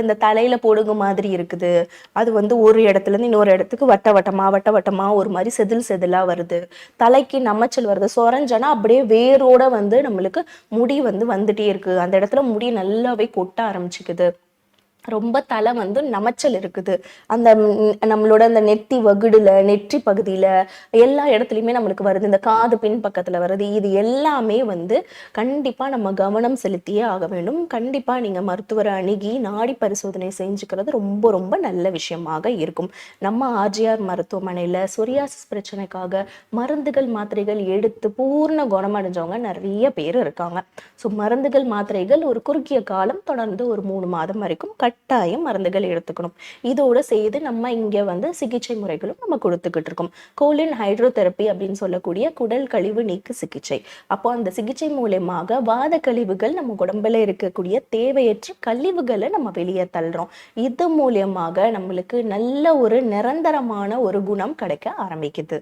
இந்த தலையில போடுங்க மாதிரி இருக்குது. அது வந்து ஒரு இடத்துல இருந்து இன்னொரு இடத்துக்கு வட்ட வட்டமா வட்ட வட்டமா ஒரு மாதிரி செதில் செதிலா வருது. தலைக்கு நமைச்சல் வருது. சொரஞ்சனா அப்படியே வேரோட வந்து நம்மளுக்கு முடி வந்து வந்துட்டே இருக்கு. அந்த இடத்துல முடி நல்லாவே கொட்ட ஆரம்பிச்சுக்குது. ரொம்ப தலை வந்து நமைச்சல் இருக்குது. அந்த நம்மளோட அந்த நெத்தி வகுடுல நெற்றி பகுதியில எல்லா இடத்துலையுமே நம்மளுக்கு வருது. இந்த காது பின் பக்கத்துல வருது. இது எல்லாமே வந்து கண்டிப்பா நம்ம கவனம் செலுத்தியே ஆக வேண்டும். கண்டிப்பா நீங்க மருத்துவரை அணுகி நாடி பரிசோதனை செஞ்சுக்கிறது ரொம்ப ரொம்ப நல்ல விஷயமாக இருக்கும். நம்ம ஆர்ஜிஆர் மருத்துவமனையில சொரியாசிஸ் பிரச்சனைக்காக மருந்துகள் மாத்திரைகள் எடுத்து பூர்ண குணமடைஞ்சவங்க நிறைய பேர் இருக்காங்க. ஸோ மருந்துகள் மாத்திரைகள் ஒரு குறுகிய காலம் தொடர்ந்து ஒரு மூணு மாதம் வரைக்கும் கட் கட்டாயம் மருந்துகள் எடுத்துக்கணும். இதோட சேர்த்து நம்ம இங்க வந்து சிகிச்சை முறைகளும் நம்ம கொடுத்துக்கிட்டு இருக்கோம். கோலின் ஹைட்ரோதெரப்பி அப்படின்னு சொல்லக்கூடிய குடல் கழிவு நீக்கு சிகிச்சை. அப்போ அந்த சிகிச்சை மூலயமாக வாத கழிவுகள் நம்ம உடம்புல இருக்கக்கூடிய தேவையற்ற கழிவுகளை நம்ம வெளியே தள்ளுறோம். இது மூலியமாக நம்மளுக்கு நல்ல ஒரு நிரந்தரமான ஒரு குணம் கிடைக்க ஆரம்பிக்குது.